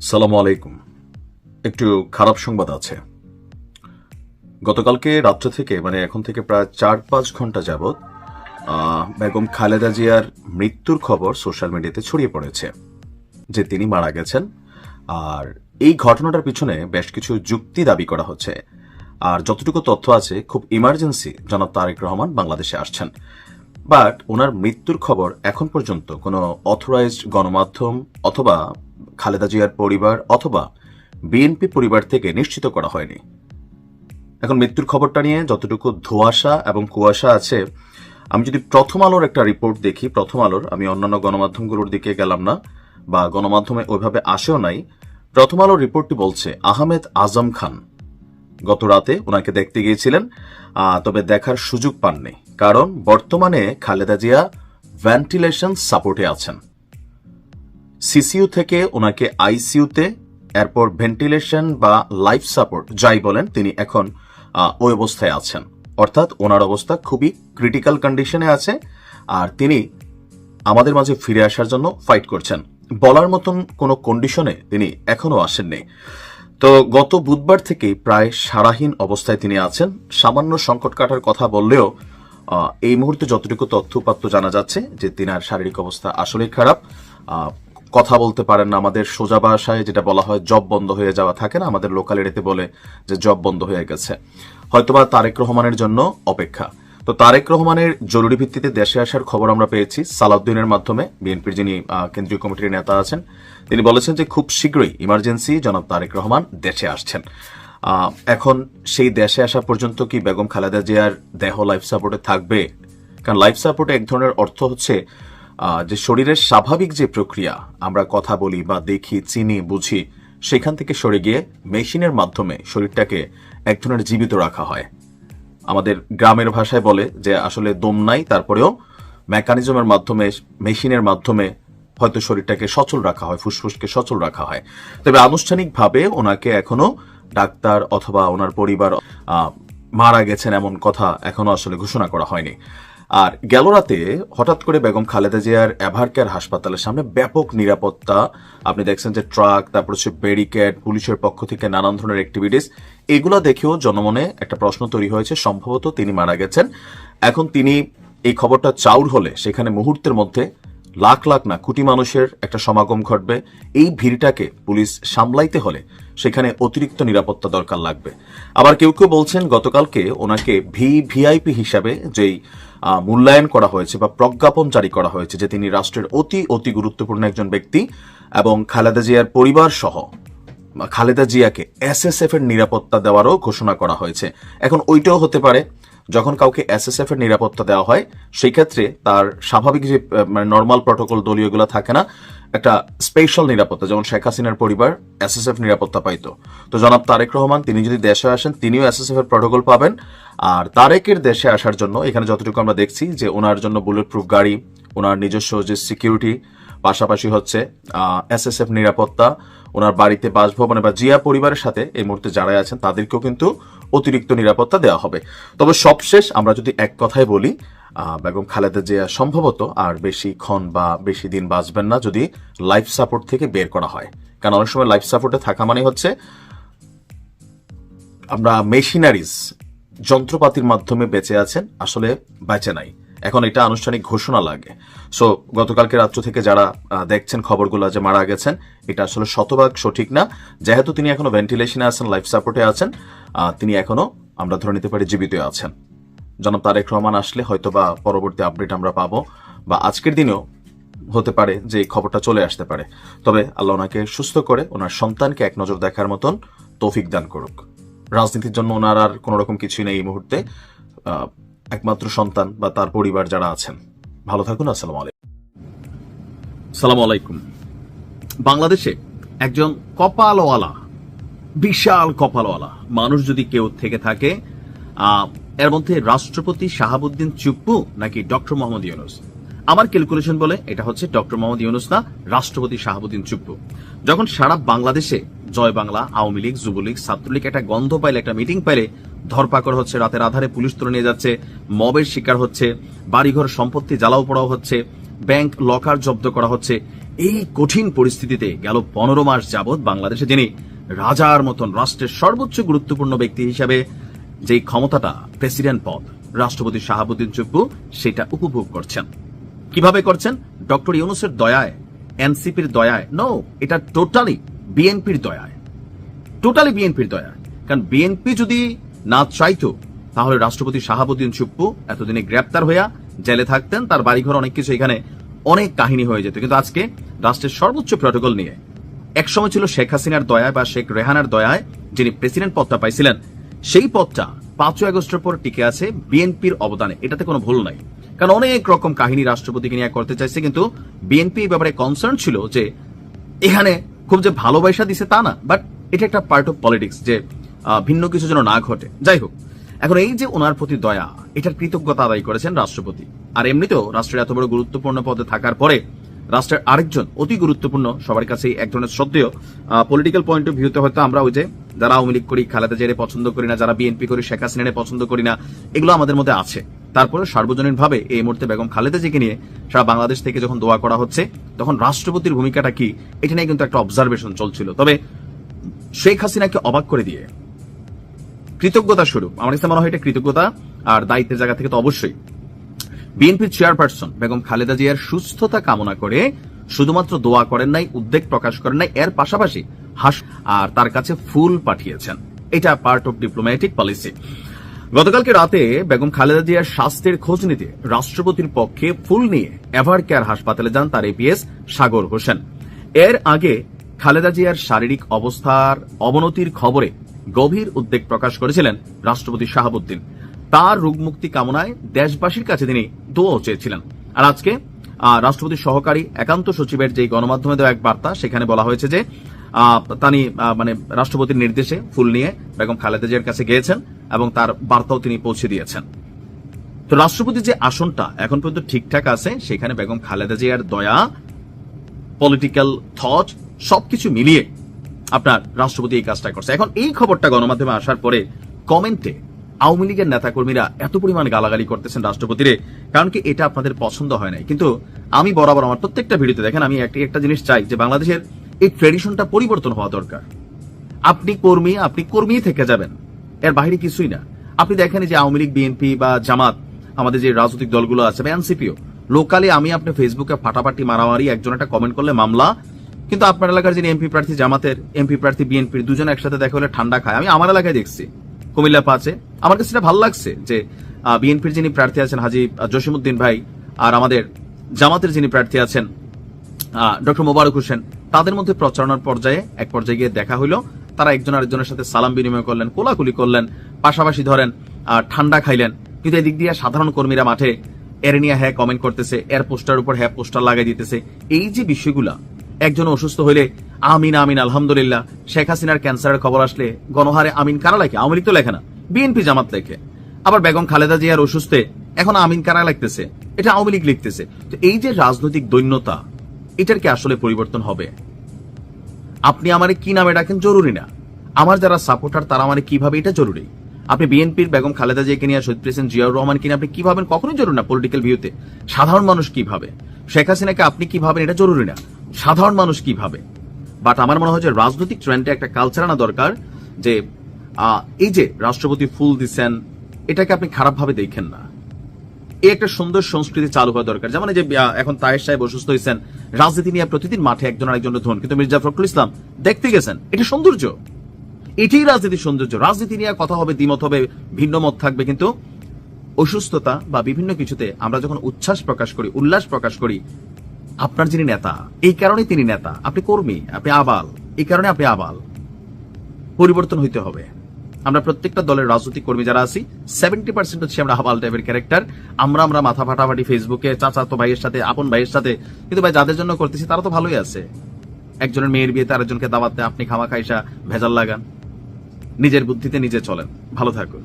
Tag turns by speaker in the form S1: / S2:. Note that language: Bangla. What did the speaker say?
S1: সালামু আলাইকুম। একটু খারাপ সংবাদ আছে। গতকালকে রাত্র থেকে মানে এখন থেকে প্রায় চার পাঁচ ঘণ্টা যাবৎ বেগম খালেদা জিয়ার মৃত্যুর খবর সোশ্যাল মিডিয়াতে ছড়িয়ে পড়েছে, যে তিনি মারা গেছেন। আর এই ঘটনাটার পিছনে বেশ কিছু যুক্তি দাবি করা হচ্ছে। আর যতটুকু তথ্য আছে, খুব ইমার্জেন্সি জনাব তারেক রহমান বাংলাদেশে আসছেন। বাট ওনার মৃত্যুর খবর এখন পর্যন্ত কোনো অথরাইজড গণমাধ্যম অথবা খালেদা জিয়ার পরিবার অথবা বিএনপি পরিবার থেকে নিশ্চিত করা হয়নি। এখন মৃত্যুর খবরটা নিয়ে যতটুকু ধোঁয়াশা এবং কুয়াশা আছে, আমি যদি প্রথম আলোর একটা রিপোর্ট দেখি, প্রথম আলোর, আমি অন্যান্য গণমাধ্যমগুলোর দিকে গেলাম না বা গণমাধ্যমে ওইভাবে আসেও নাই, প্রথম আলোর রিপোর্টটি বলছে আহমেদ আজম খান। গত রাতে ওনাকে দেখতে গিয়েছিলেন তবে দেখার সুযোগ পাননি, কারণ বর্তমানে খালেদা জিয়া ভেন্টিলেশন সাপোর্টে আছেন। সিসিইউ থেকে ওনাকে আইসিইউতে, এরপর ভেন্টিলেশন বা লাইফ সাপোর্ট, যাই বলেন, তিনি এখন ওই অবস্থায় আছেন। অর্থাৎ ওনার অবস্থা খুবই ক্রিটিক্যাল কন্ডিশনে আছে, আর তিনি আমাদের মাঝে ফিরে আসার জন্য ফাইট করছেন। বলার মতন কোনো কন্ডিশনে তিনি এখনও আসেননি। তো গত বুধবার থেকে প্রায় সারাহীন অবস্থায় তিনি আছেন। সামান্য সংকট কাটার কথা বললেও এই মুহূর্তে যতটুকু তথ্য উপাত্ত জানা যাচ্ছে যে তিনার শারীরিক অবস্থা আসলেই খারাপ। কথা বলতে পারেন না। আমাদের সোজা ভাষায় যেটা বলা হয় জব বন্ধ হয়ে যাওয়া থাকে না, আমাদের লোকাল এরিয়াতে বলে যে জব বন্ধ হয়ে গেছে। হয়তোবা তারেক রহমানের জন্য অপেক্ষা। তো তারেক রহমানের জরুরি ভিত্তিতে দেশে আসার খবর আমরা পেয়েছি সালাউদ্দিনের মাধ্যমে। বিএনপির যিনি কেন্দ্রীয় কমিটির নেতা আছেন, তিনি বলেছেন যে খুব শীঘ্রই ইমার্জেন্সি জনাব তারেক রহমান দেশে আসছেন। এখন সেই দেশে আসা পর্যন্ত কি বেগম খালেদা জিয়ার দেহ লাইফ সাপোর্টে থাকবে? কারণ লাইফ সাপোর্টে এক ধরনের অর্থ হচ্ছে যে শরীরের স্বাভাবিক যে প্রক্রিয়া, আমরা কথা বলি বা দেখি, চিনি, বুঝি, সেখান থেকে সরে গিয়ে মেশিনের মাধ্যমে শরীরটাকে এক ধরনের জীবিত রাখা হয়। আমাদের গ্রামের ভাষায় বলে যে, আসলে দম নাই, তারপরেও মেকানিজমের মাধ্যমে, মেশিনের মাধ্যমে হয়তো শরীরটাকে সচল রাখা হয়, ফুসফুসকে সচল রাখা হয়। তবে আনুষ্ঠানিকভাবে ওনাকে এখনও ডাক্তার অথবা ওনার পরিবার মারা গেছেন এমন কথা এখনও আসলে ঘোষণা করা হয়নি। আর গেল রাতে হঠাৎ করে বেগম খালেদা জিয়ার এভারকেয়ার হাসপাতালের সামনে ব্যাপক নিরাপত্তা। আপনি দেখছেন যে ট্রাক, তারপর হচ্ছে ব্যারিকেড, পুলিশের পক্ষ থেকে নানান ধরনের অ্যাক্টিভিটিস এগুলো দেখেও জনমনে একটা প্রশ্ন তৈরি হয়েছে। সম্ভবত তিনি মারা গেছেন। এখন তিনি এই খবরটা চাউর হলে সেখানে মুহূর্তের মধ্যে লাখ লাখ না কোটি মানুষের একটা সমাগম ঘটবে। এই ভিড়টাকে পুলিশ সামলাইতে হলে সেখানে অতিরিক্ত নিরাপত্তা দরকার লাগবে। আবার কেউ কেউ বলছেন গতকালকে ওনাকে ভি ভিআইপি হিসাবে যেই মূল্যায়ন করা হয়েছে বা প্রজ্ঞাপন জারি করা হয়েছে যে তিনি রাষ্ট্রের অতি অতি গুরুত্বপূর্ণ একজন ব্যক্তি এবং খালেদা জিয়ার পরিবার সহ খালেদা জিয়াকে এসএসএফ এর নিরাপত্তা দেওয়ারও ঘোষণা করা হয়েছে। এখন ওইটাও হতে পারে, যখন কাউকে এসএসএফ এর নিরাপত্তা দেওয়া হয়, সেই ক্ষেত্রে তার স্বাভাবিক যে মানে নর্মাল প্রটোকল দলীয়গুলো থাকে না একটা স্পেশাল নিরাপত্তা, যেমন শেখ হাসিনার পরিবার এসএসএফ নিরাপত্তা পাইতো। তো জনাব তারেক রহমান, তিনি যদি দেশে আসেন, তিনিও এসএসএফ এর প্রটোকল পাবেন। আর তারেকের দেশে আসার জন্য এখানে যতটুকু আমরা দেখছি যে ওনার জন্য বুলেট প্রুফ গাড়ি, ওনার নিজস্ব যে সিকিউরিটি পাশাপাশি হচ্ছে এসএসএফ নিরাপত্তা, ওনার বাড়িতে বাসভবনে বা জিয়া পরিবারের সাথে এই মুহূর্তে যারা আছেন, তাদেরকেও কিন্তু অতিরিক্ত নিরাপত্তা দেওয়া হবে। তবে সবশেষ আমরা যদি এক কথায় বলি বেগম খালেদা জিয়া সম্ভবত আর বেশি ক্ষণ বা বেশি দিন বাঁচবেন না যদি লাইফ সাপোর্ট থেকে বের করা হয়। কারণ অনেক সময় লাইফ সাপোর্টে থাকা মানে হচ্ছে আমরা মেশিনারিজ যন্ত্রপাতির মাধ্যমে বেঁচে আছেন, আসলে বেঁচে নাই। এখন এটা আনুষ্ঠানিক ঘোষণা লাগে। সো গতকালকে রাত্র থেকে যারা দেখছেন খবরগুলো যে মারা গেছেন, এটা আসলে শতভাগ সঠিক না। যেহেতু তিনি এখনও ভেন্টিলেশনে আছেন লাইফ সাপোর্টে আছেন তিনি এখনও, আমরা ধরে নিতে পারি জীবিত আছেন। জনাব তারেক রহমান আসলে হয়তো বা পরবর্তী আপডেট আমরা পাবো, বা আজকের দিনেও হতে পারে যে এই খবরটা চলে আসতে পারে। তবে আল্লাহ ওনাকে সুস্থ করে, ওনার সন্তানকে এক নজর দেখার মতন তৌফিক দান করুক। রাজনীতির জন্য ওনার আর কোনো রকম কিছুই নেই এই মুহূর্তে। একমাত্র সন্তান বা তার পরিবার যারা আছেন। ভালো থাকুন, আসসালামু আলাইকুম। সালাম আলাইকুম। বাংলাদেশে একজন কপালওয়ালা, বিশাল কপালওয়ালা মানুষ যদি কেউ থেকে থাকে এর মধ্যে রাষ্ট্রপতি শাহাবুদ্দিন চুপ্পু নাকি ডক্টর মোহাম্মদ ইউনুস? আমার ক্যালকুলেশন বলে এটা হচ্ছে ডক্টর মোহাম্মদ ইউনুস না, রাষ্ট্রপতি শাহাবুদ্দিন চুপ্পু। যখন সারা বাংলাদেশে জয় বাংলা, আওয়ামী লীগ, যুবলীগ, ছাত্রলীগ একটা গন্ধ পাইলে, একটা মিটিং পাইলে ধরপাকড় হচ্ছে, রাতের আধারে পুলিশ তুলে নিয়ে যাচ্ছে, মবের শিকার হচ্ছে, বাড়িঘর সম্পত্তি জ্বালাও পড়াও হচ্ছে, ব্যাংক লকার জব্দ করা হচ্ছে, এই কঠিন পরিস্থিতিতে গেল পনেরো মাস যাবৎ বাংলাদেশে যিনি রাজার মতন রাষ্ট্রের সর্বোচ্চ গুরুত্বপূর্ণ ব্যক্তি হিসাবে যেই ক্ষমতাটা প্রেসিডেন্ট পদ, রাষ্ট্রপতি শাহাবুদ্দিন চুপ্পু সেটা উপভোগ করছেন। কীভাবে করছেন? ডক্টর ইউনুসের দয়ায়, এনসিপির দয়ায়। নো এটা টোটালি বিএনপির দয়ায়। টোটালি বিএনপির দয়া কারণ বিএনপি যদি না চাইতো, তাহলে রাষ্ট্রপতি শাহাবুদ্দিন চুপ্পু এতদিনে গ্রেপ্তার হইয়া জেলে থাকতেন, তার বাড়িঘর অনেক কিছু এখানে অনেক কাহিনী হয়ে যেত। কিন্তু আজকে রাষ্ট্রের সর্বোচ্চ প্রটোকল নিয়ে, একসময় ছিল শেখ হাসিনার দয়ায় বা শেখ রেহানার দয়ায় যিনি প্রেসিডেন্ট পদটা পাইছিলেন সেই পথটা পাঁচই আগস্টের পর টিকে আছে বিএনপির অবদানে। এটাতে কোনো ভুল নাই। কারণ অনেক রকম কাহিনী রাষ্ট্রপতিকে নিয়ে করতে চাইছে, কিন্তু বিএনপি এই ব্যাপারে কনসার্ন ছিল যে এখানে খুব যে ভালোবাসা দিছে তা না বাট এটা একটা পার্ট অফ পলিটিক্স যে ভিন্ন কিছু যেন না ঘটে। যাই হোক, এখন এই যে ওনার প্রতি দয়া, এটার কৃতজ্ঞতা আদায় করেছেন রাষ্ট্রপতি। আর এমনিতেও রাষ্ট্রের এত বড় গুরুত্বপূর্ণ পদে থাকার পরে রাষ্ট্রের আরেকজন অতি গুরুত্বপূর্ণ, সবার কাছে এক ধরনের শ্রদ্ধেয় পলিটিক্যাল পয়েন্ট অফ ভিউতে হয়তো আমরা ওই যে যারা আওয়ামী লীগ করি, খালেদা জেরে পছন্দ করি না, যারা বিএনপি করি, শেখ হাসিনা পছন্দ করি না, এগুলো আমাদের মধ্যে আছে। তারপরে সার্বজনীনভাবে এই মুহূর্তে বেগম খালেদা জিকে নিয়ে সারা বাংলাদেশ থেকে যখন দোয়া করা হচ্ছে, তখন রাষ্ট্রপতির ভূমিকাটা কি, এটা নিয়ে কিন্তু একটা অবজারভেশন চলছিল। তবে শেখ হাসিনাকে অবাক করে দিয়ে কৃতজ্ঞতা স্বরূপ, আমার কাছে মনে হয় এটা কৃতজ্ঞতা আর দায়িত্বের জায়গা থেকে তো অবশ্যই। বিএনপির চেয়ারপারসন বেগম খালেদা জিয়ার সুস্থতা কামনা করে শুধুমাত্র দোয়া করেন নাই, উদ্বেগ প্রকাশ করেন নাই, এর পাশাপাশি হাস আর তার কাছে ফুল পাঠিয়েছেন। এটা পার্ট অফ ডিপ্লোম্যাটিক পলিসি গতকালকে রাতে বেগম খালেদা জিয়ার স্বাস্থ্যের খোঁজ নিতে রাষ্ট্রপতির পক্ষে ফুল নিয়ে এভার কেয়ার হাসপাতালে যান তার এপিএস সাগর হোসেন। এর আগে খালেদা জিয়ার শারীরিক অবস্থার অবনতির খবরে গভীর উদ্বেগ প্রকাশ করেছিলেন রাষ্ট্রপতি শাহাবুদ্দিন। তার রোগমুক্তি কামনায় দেশবাসীর কাছে তিনি দোয়াও চেয়েছিলেন। আর আজকে রাষ্ট্রপতির সহকারী একান্ত সচিবের যে গণমাধ্যমে দেওয়া এক বার্তা, সেখানে বলা হয়েছে যে তিনি মানে রাষ্ট্রপতির নির্দেশে ফুল নিয়ে বেগম খালেদা জিয়ার কাছে গিয়েছেন এবং তার বার্তাও তিনি পৌঁছে দিয়েছেন। তো রাষ্ট্রপতির যে আসনটা এখন পর্যন্ত ঠিকঠাক আছে, সেখানে বেগম খালেদা জিয়ার দয়া পলিটিক্যাল থট সবকিছু মিলিয়ে আপনার রাষ্ট্রপতি এই কাজটা করছে। এখন এই খবরটা গণমাধ্যমে আসার পরে কমেন্টে আওয়ামী লীগের নেতাকর্মীরা এত পরিমাণ গালাগালি করতেছেন রাষ্ট্রপতিরে, কারণ কি এটা আপনাদের পছন্দ হয় নাই? কিন্তু আমি বরাবর আমার প্রত্যেকটা ভিডিওতে দেখেন, আমি একটি, একটা জিনিস চাই যে বাংলাদেশের এই ট্রেডিশনটা পরিবর্তন হওয়া দরকার। আপনি কর্মী আপনি কর্মী থেকে যাবেন, এর বাইরে কিছুই না। আপনি দেখেন যে আওয়ামী লীগ বিএনপি বা জামাত, আমাদের যে রাজনৈতিক দলগুলো আছে বা এনসিপিও লোকালি আমি আপনি ফেসবুকে ফাটাফাটি মারামারি, একজন একটা কমেন্ট করলে মামলা, কিন্তু আপনার এলাকার যিনি এমপি প্রার্থী জামাতের এমপি প্রার্থী বিএনপির দুজন একসাথে দেখা হলে ঠান্ডা খায়। আমি আমার এলাকায় দেখছি। কুমিল্লা পাঁচে আমার কাছে এটা ভালো লাগছে যে বিএনপির যিনি প্রার্থী আছেন হাজি জসিমুদ্দিন ভাই আর আমাদের জামাতের যিনি প্রার্থী আছেন ডক্টর মোবারক হোসেন, তাদের মধ্যে প্রচারণার পর্যায়ে এক পর্যায়ে গিয়ে দেখা হইল। তারা একজন আরেকজনের সাথে সালাম বিনিময় করলেন, কোলাকুলি করলেন, পাশাপাশি ধরেন ঠান্ডা খাইলেন। কিন্তু এদিক দিয়ে সাধারণ কর্মীরা মাঠে এর নিয়ে হ্যাঁ কমেন্ট করতেছে, এর পোস্টার উপর হ্যাঁ পোস্টার লাগাই দিতেছে। এই যে বিষয়গুলা একজন অসুস্থ হইলে, আমিন আমিন, আলহামদুলিল্লাহ। শেখ হাসিনার ক্যান্সারের খবর আসলে গণহারে আমিন কারা লেখে? আওয়ামী লীগ তো লেখে না। বিএনপি জামাত লেখে। আবার বেগম খালেদা জিয়ার অসুস্থে এখন আমিন কারা লিখতেছে? এটা আওয়ামী লীগ লিখতেছে। তো এই যে রাজনৈতিক দৈন্যতা, এটার কি আসলে পরিবর্তন হবে? আপনি আমারে কি নামে ডাকেন জরুরি না। আমার যারা সাপোর্টার, তারা মানে কীভাবে এটা জরুরি। আপনি বিএনপির বেগম খালেদা জিয়াকে নিয়ে শহীদ প্রেসিডেন্ট জিয়াউর রহমান কিনে, আপনি কি ভাবেন? কখনোই জরুরি না পলিটিক্যাল ভিউতে সাধারণ মানুষ কি ভাবে? শেখ হাসিনাকে আপনি কি ভাবেন, এটা জরুরি না। সাধারণ মানুষ কি ভাবে বাট আমার মনে হয় যে রাজনৈতিক ট্রেন্ডে একটা কালচার আনা দরকার যে এই যে রাষ্ট্রপতি ফুল দিচ্ছেন এটাকে আপনি খারাপভাবে দেখেন না। এই একটা সুন্দর সংস্কৃতি চালু হওয়া দরকার। যেমন যে এখন তায়ের সাহেব অসুস্থ হয়েছেন, রাজনীতি নিয়ে প্রতিদিন মাঠে একজন আরেকজনের ধন। কিন্তু মির্জা ফখরুল ইসলাম দেখতে গেছেন, এটা সৌন্দর্য। এটাই রাজনীতির সৌন্দর্য। রাজনীতি নিয়ে কথা হবে, দ্বিমত হবে, ভিন্ন মত থাকবে, কিন্তু অসুস্থতা বা বিভিন্ন কিছুতে আমরা যখন উচ্ছ্বাস প্রকাশ করি, উল্লাস প্রকাশ করি আপনার যিনি নেতা, এই কারণে তিনি নেতা। আপনি কর্মী, আপনি আবাল। এই কারণে আপনি আবাল। পরিবর্তন হইতে হবে। আমরা প্রত্যেকটা দলের রাজনৈতিক কর্মী যারা আছি সেভেন্টি পার্সেন্ট হচ্ছে আমরা হাবাল টাইপের ক্যারেক্টার আমরা আমরা মাথা ফাটাফাটি ফেসবুকে চাচাতো ভাইয়ের সাথে, আপন ভাইয়ের সাথে। কিন্তু ভাই, যাদের জন্য করতেছি, তারা তো ভালোই আছে। একজনের মেয়ের বিয়েতে আরেকজনকে দাওয়াতে আপনি খামা খাইসা ভেজাল লাগান। নিজের বুদ্ধিতে নিজে চলেন। ভালো থাকুন।